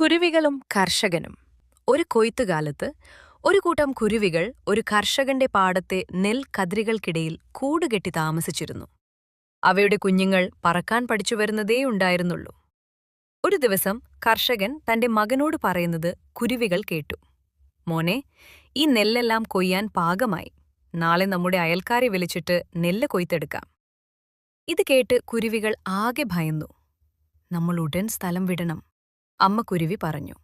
കുരുവികളും കർഷകനും. ഒരു കൊയ്ത്തുകാലത്ത് ഒരു കൂട്ടം കുരുവികൾ ഒരു കർഷകന്റെ പാടത്തെ നെൽ കതിരുകൾക്കിടയിൽ കൂടുകെട്ടി താമസിച്ചിരുന്നു. അവയുടെ കുഞ്ഞുങ്ങൾ പറക്കാൻ പഠിച്ചു വരുന്നതേ ഉണ്ടായിരുന്നുള്ളൂ. ഒരു ദിവസം കർഷകൻ തന്റെ മകനോട് പറയുന്നത് കുരുവികൾ കേട്ടു. മോനെ ഈ നെല്ലെല്ലാം കൊയ്യാൻ പാകമായി. നാളെ നമ്മുടെ അയൽക്കാരെ വിളിച്ചിട്ട് നെല്ല് കൊയ്ത്തെടുക്കാം. ഇത് കേട്ട് കുരുവികൾ ആകെ ഭയന്നു. നമ്മൾ ഉടൻ സ്ഥലം വിടണം. അമ്മ കുരുവി പറഞ്ഞു.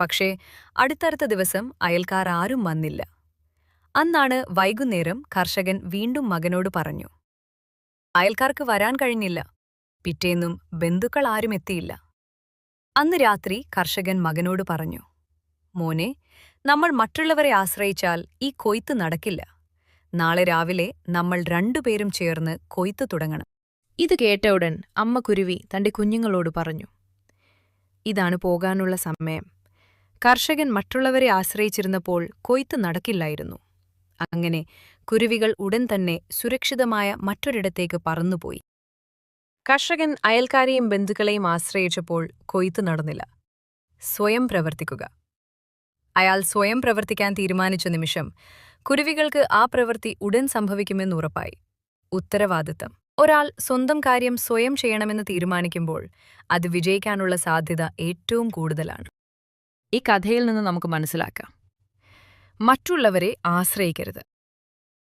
പക്ഷേ അടുത്തടുത്ത ദിവസം അയൽക്കാർ ആരും വന്നില്ല. അന്നാണ് വൈകുന്നേരം കർഷകൻ വീണ്ടും മകനോട് പറഞ്ഞു. അയൽക്കാർക്ക് വരാൻ കഴിഞ്ഞില്ല. പിറ്റേന്നും ബന്ധുക്കൾ ആരും എത്തിയില്ല. അന്ന് രാത്രി കർഷകൻ മകനോട് പറഞ്ഞു. മോനെ നമ്മൾ മറ്റുള്ളവരെ ആശ്രയിച്ചാൽ ഈ കൊയ്ത്ത് നടക്കില്ല. നാളെ രാവിലെ നമ്മൾ രണ്ടുപേരും ചേർന്ന് കൊയ്ത്ത് തുടങ്ങണം. ഇത് കേട്ട ഉടൻ അമ്മ കുരുവി തന്റെ കുഞ്ഞുങ്ങളോട് പറഞ്ഞു. ഇതാണ് പോകാനുള്ള സമയം. കർഷകൻ മറ്റുള്ളവരെ ആശ്രയിച്ചിരുന്നപ്പോൾ കൊയ്ത്ത് നടക്കില്ലായിരുന്നു. അങ്ങനെ കുരുവികൾ ഉടൻ തന്നെ സുരക്ഷിതമായ മറ്റൊരിടത്തേക്ക് പറന്നുപോയി. കർഷകൻ അയൽക്കാരെയും ബന്ധുക്കളെയും ആശ്രയിച്ചപ്പോൾ കൊയ്ത്ത് നടന്നില്ല. സ്വയം പ്രവർത്തിക്കുക. അയാൾ സ്വയം പ്രവർത്തിക്കാൻ തീരുമാനിച്ച നിമിഷം കുരുവികൾക്ക് ആ പ്രവൃത്തി ഉടൻ സംഭവിക്കുമെന്ന് ഉറപ്പായി. ഉത്തരവാദിത്തം. ഒരാൾ സ്വന്തം കാര്യം സ്വയം ചെയ്യണമെന്ന് തീരുമാനിക്കുമ്പോൾ അത് വിജയിക്കാനുള്ള സാധ്യത ഏറ്റവും കൂടുതലാണ്. ഈ കഥയിൽ നിന്ന് നമുക്ക് മനസ്സിലാക്കാം. മറ്റുള്ളവരെ ആശ്രയിക്കരുത്.